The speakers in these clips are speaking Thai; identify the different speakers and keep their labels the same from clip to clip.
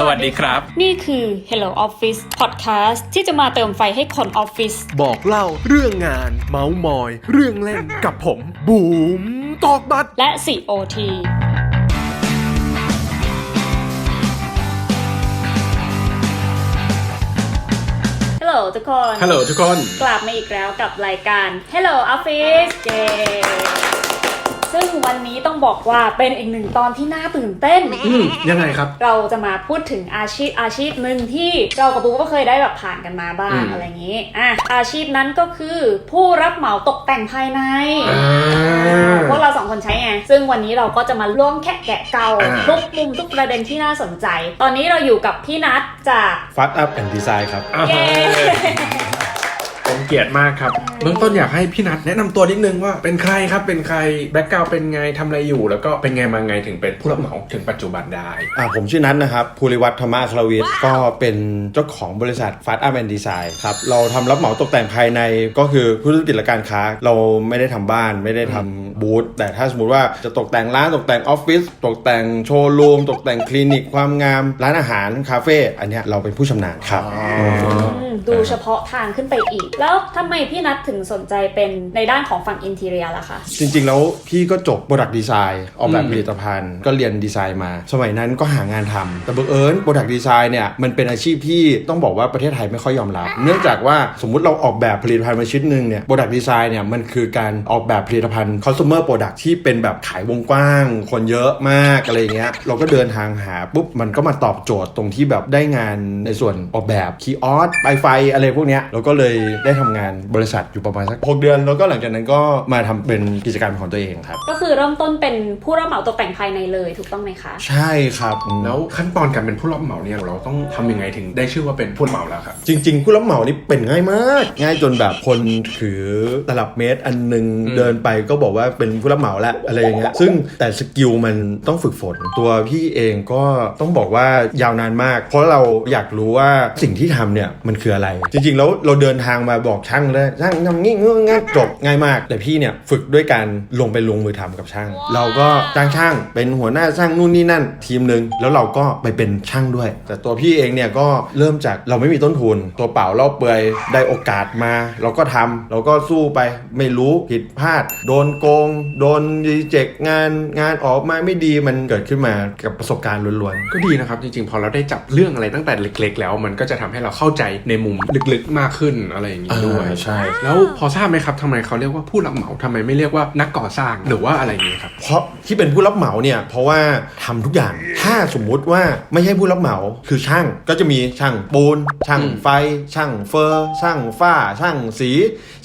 Speaker 1: สวัสดีครับ
Speaker 2: นี่คือ Hello Office Podcast ที่จะมาเติมไฟให้คนออฟฟิศ
Speaker 3: บอกเล่าเรื่องงาน เมาส์มอย เรื่องเล่นกับผม บูมตอกบัต
Speaker 2: และ COT ฮัลโหลทุกคน
Speaker 3: ฮัลโหลทุกคน
Speaker 2: กลับมาอีกแล้วกับรายการ Hello Office เย้ ซึ่งวันนี้ต้องบอกว่าเป็นอีกหนึ่งตอนที่น่าตื่นเต้น
Speaker 3: อืมยังไงครับ
Speaker 2: เราจะมาพูดถึงอาชีพอาชีพหนึ่งที่เรากับบูก็เคยได้แบบผ่านกันมาบ้าง
Speaker 3: อืม
Speaker 2: อะไรอย่างนี้อะอาชีพนั้นก็คือผู้รับเหมาตกแต่งภายใน
Speaker 3: อ่า
Speaker 2: พวกเราสองคนใช้ไง ซึ่งวันนี้เราก็จะมาร่วมแคะแกะเกา
Speaker 3: อ่า
Speaker 2: ทุกมุมทุกประเด็นที่น่าสนใจ ตอนนี้เราอยู่กับพี่นัทจาก
Speaker 4: ฟัดอัพแอนด์ดีไซน์ครับ
Speaker 3: อ่า
Speaker 2: เย้
Speaker 3: ผม เกียรติมากครับเบื้องต้นอยากให้พี่นัทแนะนำตัวนิดนึงว่าเป็นใครครับเป็นใครแบ็กกราวเป็นไงทำอะไรอยู่ แล้วก็เป็นไงมาไงถึงเป็นผู้รับเหมาถึงปัจจุบันได้
Speaker 4: อ่าผมชื่อนัทนะครับภูริวัฒน์ธรรมะคารวิทย์ก็เป็นเจ้าของบริษัทฟัดอัพแอนด์ดีไซน์ครับเราทำรับเหมาตกแต่งภายในก็คือธุรกิจและการค้า เราไม่ได้ทำบ้านไม่ได้ทำบูธแต่ถ้าสมมติว่าจะตกแต่งร้านตกแต่งออฟฟิศตกแต่งโชว์รูมตกแต่งคลินิกความงามร้านอาหารคาเฟ่อันเนี้ยเราเป็นผู้ชำนาญครับ
Speaker 2: อืมดูเฉพาะทางขึ้นไปอีก แล้วทำไมพี่นัทถึงสนใจเป็นในด้านของฝั่งอินทีเรียล่ะคะ
Speaker 4: จริงๆ แล้วพี่ก็จบ Product Design ออกแบบ
Speaker 3: อืม
Speaker 4: ผลิตภัณฑ์ ก็เรียนดีไซน์มา สมัยนั้นก็หางานทำแต่บังเอิญ Product Design เนี่ย มันเป็นอาชีพที่ต้องบอกว่าประเทศไทยไม่ค่อยยอมรับ เนื่องจากว่าสมมุติเราออกแบบผลิตภัณฑ์มาชิ้นหนึ่งเนี่ย Product Design เนี่ยมันคือการออกแบบผลิตภัณฑ์ Consumer Product ที่เป็นแบบขายวงกว้าง คนเยอะมากอะไรอย่างเงี้ยเราก็เดินทางหาปุ๊บมันก็มาตอบโจทย์ตรงที่แบบได้งานในส่วนออกแบบคีย์ออสไฟไฟอะไรพวกเนี้ยเราก็เลยได้ทำงานบริษัทอยู่ประมาณสักหกเดือน แล้วก็หลังจากนั้นก็มาทำเป็นกิจการของตัวเองครับ
Speaker 2: ก็คือเริ่มต้นเป็นผู้รับเหมาตกแต่งภายในเลยถูกต้องไหมคะ
Speaker 4: ใช่ครับอืม
Speaker 3: แล้วขั้นตอนการเป็นผู้รับเหมาเนี่ยเราต้องทำยังไงถึงได้ชื่อว่าเป็นผู้รับเหมาแล้วครับ
Speaker 4: จริง ๆ ผู้รับเหมานี่เป็นง่ายมาก ง่ายจนแบบคนถือตลับเมตรอันหนึง
Speaker 3: อืม
Speaker 4: เดินไปก็บอกว่าเป็นผู้รับเหมาแล้วอะไรอย่างเงี้ยซึ่งแต่สกิลมันต้องฝึกฝนตัวพี่เองก็ต้องบอกว่ายาวนานมาก เพราะเราอยากรู้ว่าสิ่งที่ทำเนี่ยมันคืออะไร จริงๆแล้วเราเดินทางมาบอกบช่างเลยช่างทำงี้งี้งี้จบ ง่ายมาก แต่พี่เนี่ยฝึกด้วยการลงไปลงมือทำกับช่าง เราก็จ้างช่างเป็นหัวหน้าช่างนู่นนี่นั่น ทีมหนึ่งแล้วเราก็ไปเป็นช่างด้วย แต่ตัวพี่เองเนี่ยก็เริ่มจากเราไม่มีต้นทุน ตัวเปล่าเล่าเปลือยได้โอกาสมา เราก็ทำเราก็สู้ไปไม่รู้ผิดพลาด โดนโกง โดนรีเจ็คงานงานออกมาไม่ดีมันเกิดขึ้นมากับประสบการณ์ล้วนๆ
Speaker 3: ก็ดีนะครับจริงๆ พอเราได้จับเรื่องอะไรตั้งแต่เล็ก ๆ แล้ว มันก็จะทำให้เราเข้าใจในมุมลึกๆมากขึ้นอะไรอย่างนี้ด้วย
Speaker 4: อ่าใช่
Speaker 3: แล้วพอทราบไหมครับทำไมเขาเรียกว่าผู้รับเหมาทำไมไม่เรียกว่านักก่อสร้างหรือว่าอะไรอย่างนี้ครับ
Speaker 4: เพราะที่เป็นผู้รับเหมาเนี่ยเพราะว่าทำทุกอย่างถ้าสมมุติว่าไม่ใช่ผู้รับเหมาคือช่างก็จะมีช่างปูนช่าง
Speaker 3: อืม
Speaker 4: ไฟ ช่างเฟอร์ช่างฝ้า ช่างสี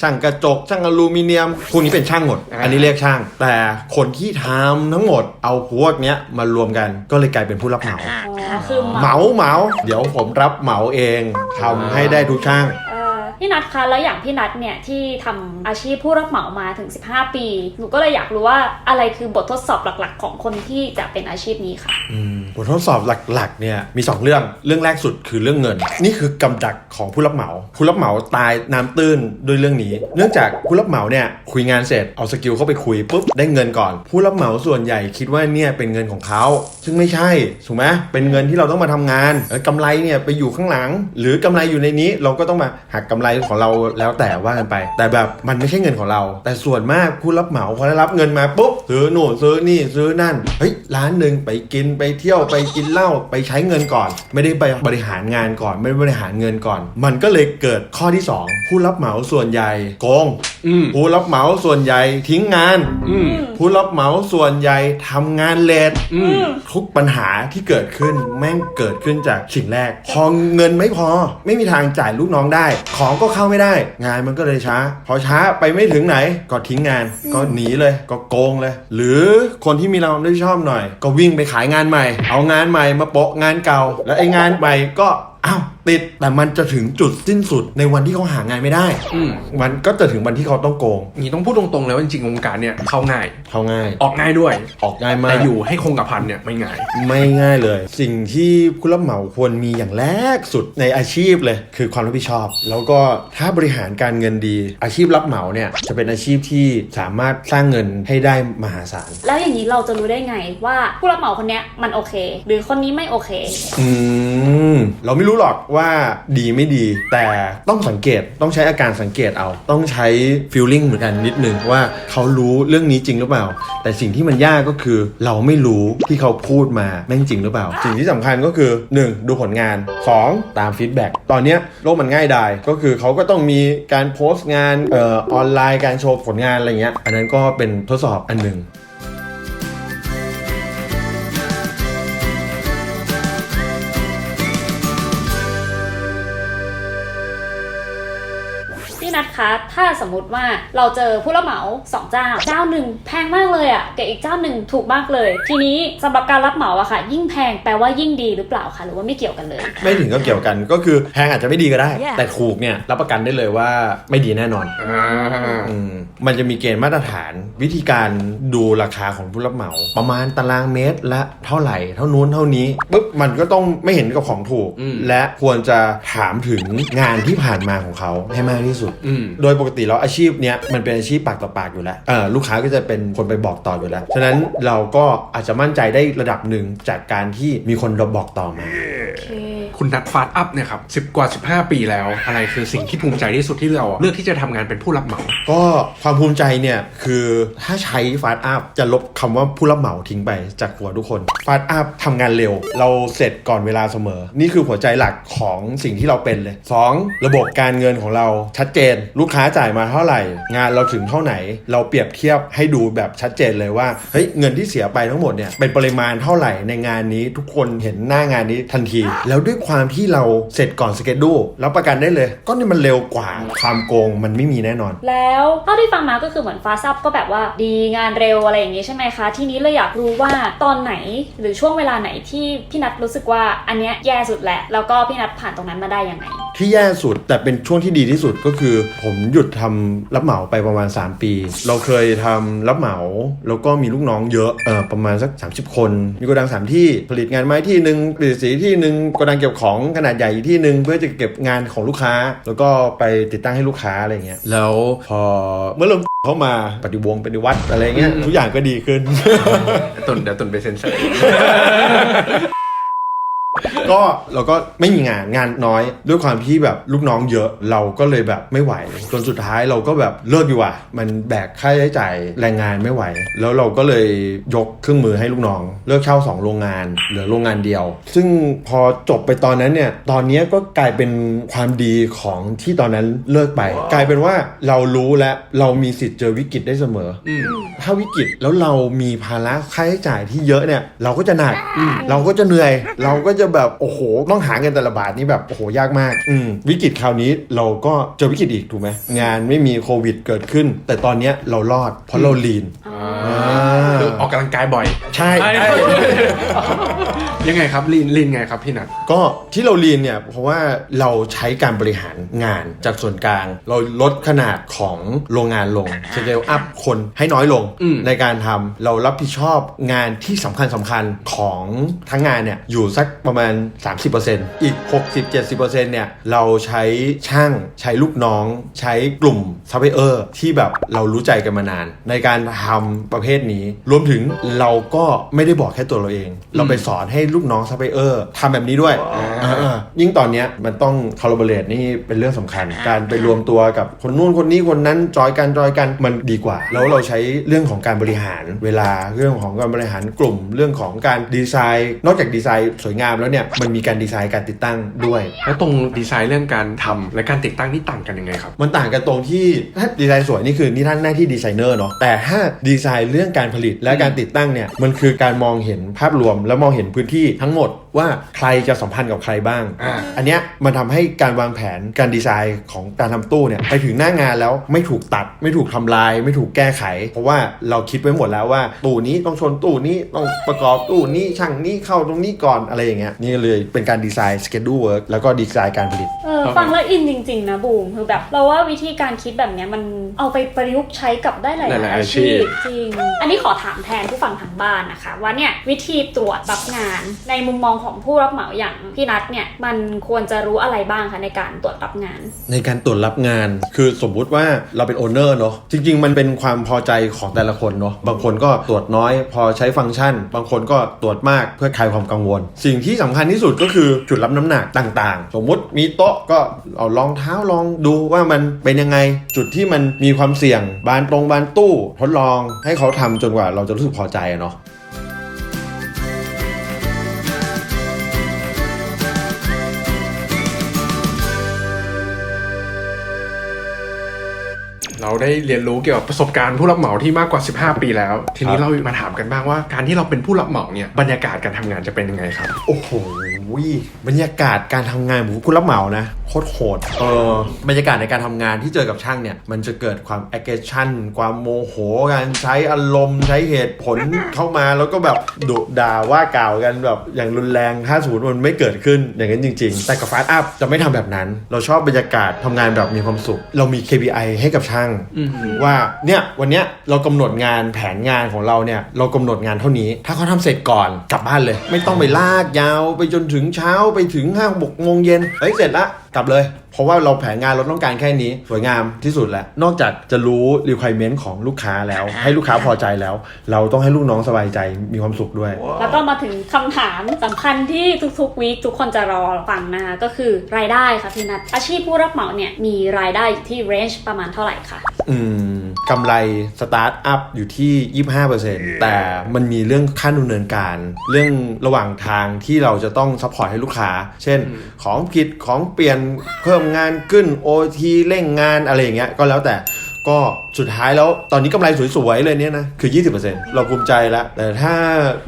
Speaker 4: ช่างกระจก ช่างอลูมิเนียมพวกนี้เป็นช่างหมด อันนี้เรียกช่าง แต่คนที่ทำทั้งหมดเอาพวกเนี้ยมารวมกันก็เลยกลายเป็นผู้รับเหมา
Speaker 2: อ๋อคือ
Speaker 4: เหมาเหมาเดี๋ยวผมรับเหมาเองทำให้ได้ทุกช่าง
Speaker 2: เอ่อ พี่นัทคะแล้วอย่างพี่นัทเนี่ยที่ทำอาชีพผู้รับเหมามาถึง 15 ปี หนูก็เลยอยากรู้ว่าอะไรคือบททดสอบหลักๆ ของคนที่จะเป็นอาชีพนี้ค่ะ
Speaker 4: บททดสอบหลักๆเนี่ยมี 2 เรื่องเรื่องแรกสุดคือเรื่องเงิน นี่คือกำจัดของผู้รับเหมา ผู้รับเหมาตายน้ำตื้นด้วยเรื่องนี้ เนื่องจากผู้รับเหมาเนี่ยคุยงานเสร็จเอาสกิลเข้าไปคุยปุ๊บได้เงินก่อน ผู้รับเหมาส่วนใหญ่คิดว่าเนี่ยเป็นเงินของเขา ซึ่งไม่ใช่ถูกไหมเป็นเงินที่เราต้องมาทำงานแล้วกำไรเนี่ยไปอยู่ข้างหลัง หรือกำไรอยู่ในนี้เราก็ต้องมาหักกำไรของเราแล้วแต่ว่ากันไป แต่แบบมันไม่ใช่เงินของเรา แต่ส่วนมากผู้รับเหมาพอได้รับเงินมาปุ๊บซื้อนู่นซื้อนี่ซื้อนั่นเฮ้ยร้านหนึ่งไปกินไปเที่ยวไปกินเหล้าไปใช้เงินก่อน ไม่ได้ไปบริหารงานก่อน ไม่ได้บริหารเงินก่อน มันก็เลยเกิดข้อที่สองผู้รับเหมาส่วนใหญ่โกง
Speaker 3: อืม
Speaker 4: ผู้รับเหมาส่วนใหญ่ทิ้งงาน
Speaker 3: อืม
Speaker 4: ผู้รับเหมาส่วนใหญ่ทำงานเลท
Speaker 3: อืม
Speaker 4: ทุกปัญหาที่เกิดขึ้นแม่งเกิดขึ้นจากสิ่งแรกพอเงินไม่พอ ไม่มีทางจ่ายลูกน้องได้ ของก็เข้าไม่ได้ งานมันก็เลยช้า พอช้าไปไม่ถึงไหนก็ทิ้งงาน ก็หนีเลยก็โกงเลย หรือคนที่มีเราได้ชอบหน่อย ก็วิ่งไปขายงานใหม่ เอางานใหม่มาโปะงานเก่า แล้วไอ้งานใหม่ก็อ้าว ติดแต่มันจะถึงจุดสิ้นสุดในวันที่เขาหางานไม่ได้
Speaker 3: อืม
Speaker 4: มันก็จะถึงวันที่เขาต้องโกง
Speaker 3: นี่ต้องพูดตรงๆเลยว่าจริงๆวงการเนี่ยเข้าง่าย
Speaker 4: เขาง่าย
Speaker 3: ออกง่ายด้วย
Speaker 4: ออกง่ายมา
Speaker 3: แต่
Speaker 4: ก
Speaker 3: อยู่ให้คงกับพันเนี่ยไม่ง่าย
Speaker 4: ไม่ง่ายเลย สิ่งที่ผู้รับเหมาควรมีอย่างแรกสุดในอาชีพเลย คือความรับผิดชอบ แล้วก็ถ้าบริหารการเงินดี อาชีพรับเหมาเนี่ยจะเป็นอาชีพที่สามารถสร้างเงินให้ได้มหาศาล
Speaker 2: แล้วอย่างนี้เราจะรู้ได้ไงว่าผู้รับเหมาคนเนี้ยมันโอเค หรือคนนี้ไม่โอเค
Speaker 4: อืมเราไม่รู้หรอกว่าดีไม่ดี แต่ต้องสังเกตต้องใช้อาการสังเกตเอา ต้องใช้ feeling เหมือนกันนิดนึงว่าเขารู้เรื่องนี้จริงหรือเปล่า แต่สิ่งที่มันยากก็คือเราไม่รู้ที่เขาพูดมาแม่งจริงหรือเปล่า สิ่งที่สำคัญก็คือ 1. ดูผลงาน 2. ตามฟีดแบ็กตอนนี้โลกมันง่ายดายก็คือเขาก็ต้องมีการโพสต์งานออออนไลน์การโชว์ผลงานอะไรเงี้ยอันนั้นก็เป็นทดสอบอันหนึ่ง
Speaker 2: ถ้าสมมติว่าเราเจอผู้รับเหมาสองเจ้า เจ้าหนึ่งแพงมากเลยอะ่ะกับอีกเจ้าหนึ่งถูกมากเลย ทีนี้สำหรับการรับเหมาอะค่ะ ยิ่งแพงแปลว่ายิ่งดีหรือเปล่าคะหรือว่าไม่เกี่ยวกันเลย
Speaker 4: ไม่ถึงก็เกี่ยวกันก็คือแพงอาจจะไม่ดีก็ได้
Speaker 1: Yeah.
Speaker 4: แต่ถูกเนี่ยรับประกันได้เลยว่าไม่ดีแน่นอน
Speaker 3: อ่า
Speaker 4: อืม มันจะมีเกณฑ์มาตรฐาน วิธีการดูราคาของผู้รับเหมา ประมาณตารางเมตรละเท่าไหร่ เท่านู้นเท่านี้ปุ๊บมันก็ต้องไม่เห็นกับของถูกและควรจะถามถึงงานที่ผ่านมาของเขาให้มากที่สุด
Speaker 3: อืม
Speaker 4: โดยปกติแล้วอาชีพเนี้ยมันเป็นอาชีพปากต่อปากอยู่แล้วเออลูกค้าก็จะเป็นคนไปบอกต่ออยู่แล้ว ฉะนั้นเราก็อาจจะมั่นใจได้ระดับหนึ่งจากการที่มีคนบอกต่อมา
Speaker 2: โอเคุ
Speaker 3: ณนัทฟาสต์อัพเนี่ยครับสิบกว่า 15 ปีแล้ว อะไรคือสิ่งที่ภูมิใจที่สุดที่เราเลือกที่จะทำงานเป็นผู้รับเหมา
Speaker 4: ก็ความภูมิใจเนี่ยคือถ้าใช้ฟาสต์อัพจะลบคำว่าผู้รับเหมาทิ้งไปจากหัวทุกคนฟาสต์อัพทำงานเร็ว เราเสร็จก่อนเวลาเสมอ นี่คือหัวใจหลักของสิ่งที่เราเป็นเลย 2. ระบบการเงินของเราชัดเจน ลูกค้าจ่ายมาเท่าไหร่ งานเราถึงเท่าไหน เราเปรียบเทียบให้ดูแบบชัดเจนเลยว่าเฮ้ยเงินที่เสียไปทั้งหมดเนี่ยเป็นปริมาณเท่าไหร่ในงานนี้ทุกคนเห็นหน้างานนี้ทันที แล้วด้วยความที่เราเสร็จก่อนสเกจดูแล้วประกันได้เลย ก็นี่มันเร็วกว่าความโกงมันไม่มีแน่นอน
Speaker 2: แล้วเท่าที่ฟังมาก็คือเหมือนฟาซับก็แบบว่าดีงานเร็วอะไรอย่างงี้ใช่ไหมคะ ทีนี้เลยอยากรู้ว่าตอนไหนหรือช่วงเวลาไหนที่พี่นัทรู้สึกว่าอันเนี้ยแย่สุดแหละ แล้วก็พี่นัทผ่านตรงนั้นมาได้ยังไง
Speaker 4: ที่แย่สุดแต่เป็นช่วงที่ดีที่สุดก็คือผมหยุดทำรับเหมาไปประมาณ 3 ปี เราเคยทำรับเหมาแล้วก็มีลูกน้องเยอะเออประมาณสัก 30 คน มีโกดัง 3 ที่ผลิตงานไม้ที่หนึ่งผลิตสีที่หนึ่งโกดังเก็บของขนาดใหญ่อีกที่หนึ่งเพื่อจะเก็บงานของลูกค้า แล้วก็ไปติดตั้งให้ลูกค้าอะไรเงี้ยแล้วพอเมื่อเริ่มเข้ามาปฏิวงศ์ปฏิวัติอะไรเงี้ยทุกอย่างก็ดีขึ้น
Speaker 3: ตุนเดี๋ยวตุนไปเซ็นเซอร์
Speaker 4: ก็เราก็ไม่มีงานงานน้อยด้วยความที่แบบลูกน้องเยอะเราก็เลยแบบไม่ไหวจนสุดท้ายเราก็แบบเลิกดีกว่า มันแบกค่าใช้จ่ายแรงงานไม่ไหว แล้วเราก็เลยยกเครื่องมือให้ลูกน้อง เลิกเช่าสองโรงงานเหลือโรงงานเดียว ซึ่งพอจบไปตอนนั้นเนี่ยตอนเนี้ยก็กลายเป็นความดีของที่ตอนนั้นเลิกไป กลายเป็นว่าเรารู้และเรามีสิทธิ์เจอวิกฤตได้เสมอ
Speaker 3: อืม
Speaker 4: ถ้าวิกฤตแล้วเรามีภาระค่าใช้จ่ายที่เยอะเนี่ย เราก็จะหนักเราก็จะเหนื่อย เราก็จะแบบโอ้โหต้องหาเงินแต่ละบาทนี่แบบโอ้โหยากมากอืมวิกฤตคราวนี้เราก็เจอวิกฤตอีกถูกไหมงานไม่มีโควิดเกิดขึ้น แต่ตอนเนี้ยเรารอดเพราะเราลีน
Speaker 3: คื อออกกำลังกายบ่อย
Speaker 4: ใช่
Speaker 3: ใช่
Speaker 4: ใช่
Speaker 3: ยังไงครับลีนลีนไงครับพี่นัท
Speaker 4: ก็ที่เราลีนเนี่ยเพราะว่าเราใช้การบริหารงานจากส่วนกลาง เราลดขนาดของโรงงานลงสเกลอัพคนให้น้อยลง
Speaker 3: อืม
Speaker 4: ในการทำเรารับผิดชอบงานที่สำคัญสำคัญของทั้งงานเนี่ยอยู่สักประมาณ 30%อีก 60-70%เนี่ยเราใช้ช่างใช้ลูกน้อง ใช้กลุ่มซัพพลายเออร์ที่แบบเรารู้ใจกันมานาน ในการทำประเภทนี้รวมถึงเราก็ไม่ได้บอกแค่ตัวเราเอง เราไปสอนให้ลูกน้องซัพพลายเออร์ทำแบบนี้ด้วยอ่ายิ่งตอนเนี้ยมันต้อง collaborate นี่เป็นเรื่องสำคัญ การไปรวมตัวกับคนนู้นคนนี้คนนั้นจอยกันจอยกันมันดีกว่า แล้วเราใช้เรื่องของการบริหารเวลาเรื่องของการบริหารกลุ่ม เรื่องของการดีไซน์ นอกจากดีไซน์สวยงามแล้วเนี่ยมันมีการดีไซน์การติดตั้งด้วย
Speaker 3: แล้วตรงดีไซน์เรื่องการทำและการติดตั้งนี่ต่างกันยังไงครับ
Speaker 4: มันต่างกันตรงที่ถ้าดีไซน์สวยนี่คือนี่ท่านหน้าที่ดีไซเนอร์เนาะแต่ถ้าดีไซน์เรื่องการผลิตและการติดตั้งเนี่ยมันคือการมองเห็นภาพรวมแล้วมองเห็นพื้นที่ทั้งหมดว่าใครจะสัมพันธ์กับใครบ้าง
Speaker 3: อ่า
Speaker 4: อันเนี้ยมันทำให้การวางแผนการดีไซน์ของการทำตู้เนี่ยไปถึงหน้างานแล้วไม่ถูกตัด ไม่ถูกทำลาย ไม่ถูกแก้ไข เพราะว่าเราคิดไว้หมดแล้วว่าตู้นี้ต้องชนตู้นี้ต้องประกอบตู้นี้ช่างนี้เข้าตรงนี้ก่อนอะไรอย่างเงี้ยนี่เลยเป็นการดีไซน์ schedule work แล้วก็ดีไซน์การผลิต
Speaker 2: เออฟังแล้วอินจริง ๆ นะบูมคือแบบ เราว่าวิธีการคิดแบบเนี้ยมันเอาไปประยุกต์ใช้กับได้หลาย
Speaker 3: หลาย
Speaker 2: ๆ
Speaker 3: ๆ
Speaker 2: อา
Speaker 3: อาชี
Speaker 2: ชีพ
Speaker 3: พ
Speaker 2: จริง อันนี้ขอถามแทนผู้ฟังทางบ้านนะคะ ว่าเนี่ยวิธีตรวจรับงานในมุมมองของผู้รับเหมาอย่างพี่นัทเนี่ยมันควรจะรู้อะไรบ้างคะในการตรวจรับงาน
Speaker 4: ในการตรวจรับงาน คือสมมุติว่าเราเป็นโอนเนอร์เนาะจริง ๆ มันเป็นความพอใจของแต่ละคนเนาะบางคนก็ตรวจน้อย พอใช้ฟังก์ชัน บางคนก็ตรวจมากเพื่อคลายความกังวล สิ่งที่สำคัญที่สุดก็คือจุดรับน้ำหนักต่าง ๆ สมมุติมีโต๊ะก็เอารองเท้าลองดูว่ามันเป็นยังไงจุดที่มันมีความเสี่ยงบานตรงบานตู้ ทดลองให้เขาทำจนกว่าเราจะรู้สึกพอใจเนาะ
Speaker 3: เราได้เรียนรู้เกี่ยวกับประสบการณ์ผู้รับเหมาที่มากกว่า 15 ปีแล้ว ทีนี้
Speaker 4: ครับ
Speaker 3: เรามาถามกันบ้างว่าการที่เราเป็นผู้รับเหมาเนี่ยบรรยากาศการทำงานจะเป็นยังไงครับ
Speaker 4: โอ้โห บรรยากาศการทำงานของคุณรับเหมานะโคตรโหดเออบรรยากาศในการทำงานที่เจอกับช่างเนี่ย มันจะเกิดความ aggression ความโมโหการใช้อารมณ์ ใช้เหตุผลเข้ามาแล้วก็แบบดุด่าว่ากล่าวกันแบบอย่างรุนแรงถ้าสมมติมันไม่เกิดขึ้นอย่างนั้นจริง ๆ แต่กับฟาสต์อัพจะไม่ทำแบบนั้น เราชอบบรรยากาศทำงานแบบมีความสุข เรามี KPI ให้กับช่างว่าเนี่ยวันเนี้ยเรากำหนดงานแผนงานของเราเนี่ยเรากำหนดงานเท่านี้ ถ้าเขาทำเสร็จก่อนกลับบ้านเลย ไม่ต้องไปลากยาวไปจนถึงเช้าไปถึงห้าหกโมงเย็นเฮ้ยเสร็จละกลับเลย เพราะว่าเราแผนงานเราต้องการแค่นี้ สวยงามที่สุดแล้ว นอกจากจะรู้ requirement ของลูกค้าแล้ว ให้ลูกค้าพอใจแล้ว เราต้องให้ลูกน้องสบายใจมีความสุขด้วย
Speaker 2: แล้วก็มาถึงคำถามสำคัญที่ทุกๆวีคทุกคนจะรอฟังนะคะก็คือรายได้ค่ะพี่นัทอาชีพผู้รับเหมาเนี่ยมีรายได้อยู่ที่เรนจ์ประมาณเท่าไหร่คะ
Speaker 4: อืม กำไรสตาร์ทอัพอยู่ที่ 25%แต่มันมีเรื่องค่าดำเนินการ เรื่องระหว่างทางที่เราจะต้องซัพพอร์ตให้ลูกค้า เช่น ของผิดของเปลี่ยนเพิ่มงานขึ้น OT เร่งงานอะไรอย่างเงี้ยก็แล้วแต่ ก็สุดท้ายแล้วตอนนี้กำไรสวยๆเลยเนี่ยนะ คือ 20%เราภูมิใจแล้ว แต่ถ้า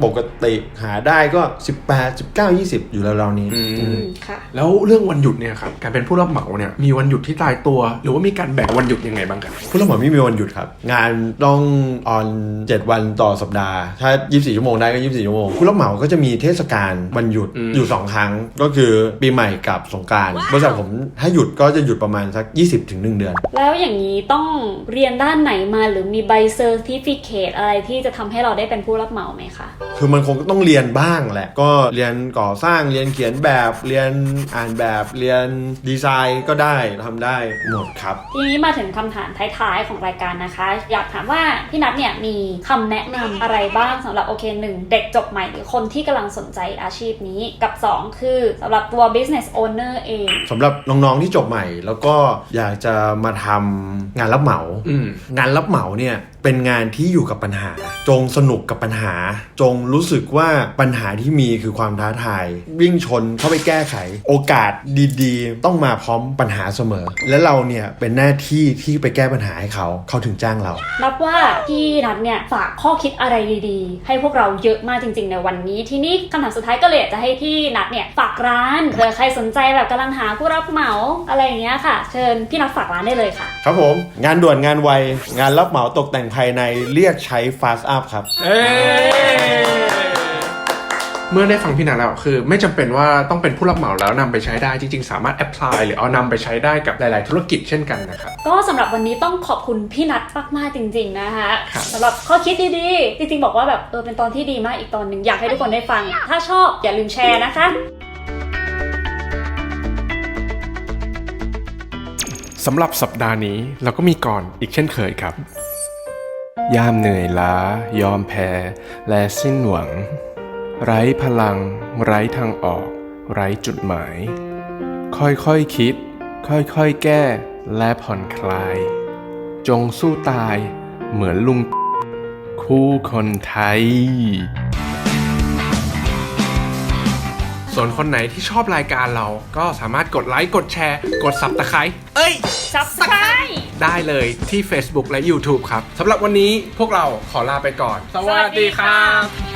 Speaker 4: ปกติหาได้ก็ 18 19 20 อยู่แล้วๆนี้
Speaker 3: อืม
Speaker 2: อืมค่ะ
Speaker 3: แล้วเรื่องวันหยุดเนี่ยครับการเป็นผู้รับเหมาเนี่ยมีวันหยุดที่ตายตัว หรือว่ามีการแบ่งวันหยุดยังไงบ้างครับ
Speaker 4: ผู้รับเหมาไม่มีวันหยุดครับ งานต้องออน 7 วันต่อสัปดาห์ ถ้า 24 ชั่วโมงได้ก็ 24 ชั่วโมงผู้รับเหมาก็จะมีเทศกาลวันหยุด
Speaker 3: อืม
Speaker 4: อยู่ 2 ครั้ง ก็คือปีใหม่กับสงกรารบริษัทผมถ้าหยุดก็จะหยุดประมาณสัก 20ถึง1เดือน
Speaker 2: แล้วอย่างนี้ต้องเรียนด้านไหนมาหรือมีใบเซอร์ติฟิเคตอะไรที่จะทำให้เราได้เป็นผู้รับเหมาไหมคะ
Speaker 4: คือมันคงต้องเรียนบ้างแหละ ก็เรียนก่อสร้างเรียนเขียนแบบเรียนอ่านแบบเรียนดีไซน์ก็ได้ทำได้หมดครับ
Speaker 2: ทีนี้มาถึงคำถามท้ายๆของรายการนะคะ อยากถามว่าพี่นัทเนี่ยมีคำแนะนำอะไรบ้างสำหรับโอเคหนึ่งเด็กจบใหม่หรือคนที่กำลังสนใจอาชีพนี้กับ 2 คือสำหรับตัว business owner เอง
Speaker 4: สำหรับน้องๆที่จบใหม่ แล้วก็อยากจะมาทำงานรับเหมา
Speaker 3: อืม
Speaker 4: งานรับเหมาเนี่ย เป็นงานที่อยู่กับปัญหา จงสนุกกับปัญหา จงรู้สึกว่าปัญหาที่มีคือความท้าทาย วิ่งชนเข้าไปแก้ไข โอกาสดีๆ ต้องมาพร้อมปัญหาเสมอ และเราเนี่ยเป็นหน้าที่ที่ไปแก้ปัญหาให้เขาเขาถึงจ้างเรา
Speaker 2: นับว่าพี่นัทเนี่ยฝากข้อคิดอะไรดีๆ ให้พวกเราเยอะมากจริง ๆ ในวันนี้ ทีนี้คำถามสุดท้ายก็เลยอยากจะให้พี่นัทเนี่ยฝากร้านเผื่อใครสนใจแบบกำลังหาผู้รับเหมาอะไรอย่างเงี้ยค่ะ เชิญพี่นัทฝากร้านได้เลยค่ะ
Speaker 4: ครับผม งานด่วนงานไวงานรับเหมาตกแต่งภายในเรียกใช้ Fast Up ครับ
Speaker 3: เอ้เมื่อได้ฟังพี่นันแล้วคือ ไม่จำเป็นว่าต้องเป็นผู้รับเหมาแล้วนำไปใช้ได้จริง ๆ สามารถแอพพลายหรือเอานำไปใช้ได้กับหลาย ๆ ธุรกิจเช่นกันนะครับ
Speaker 2: ก็สำหรับวันนี้ต้องขอบคุณพี่นัทมากๆจริง ๆ นะคะ
Speaker 3: ครับ
Speaker 2: สำหรับข้อคิดดีๆ จริง ๆ บอกว่าแบบเออเป็นตอนที่ดีมากอีกตอนหนึ่งอยากให้ทุกคนได้ฟัง ถ้าชอบอย่าลืมแชร์นะคะ
Speaker 3: สำหรับสัปดาห์นี้เราก็มีก่อนอีกเช่นเคยครับ ยามเหนื่อยล้า ยอมแพ้ และสิ้นหวัง ไร้พลัง ไร้ทางออก ไร้จุดหมาย ค่อยๆคคิด ค่อยๆแก้ และผ่อนคลาย จงสู้ตายเหมือนลุงคู่คนไทย ส่วนคนไหนที่ชอบรายการเราก็สามารถกดไลค์กดแชร์ กดซับตะไคร้เอ้ย
Speaker 2: Subscribe
Speaker 3: ได้เลยที่ Facebook และ YouTube ครับสำหรับวันนี้พวกเราขอลาไปก่อน สวัสดีครับ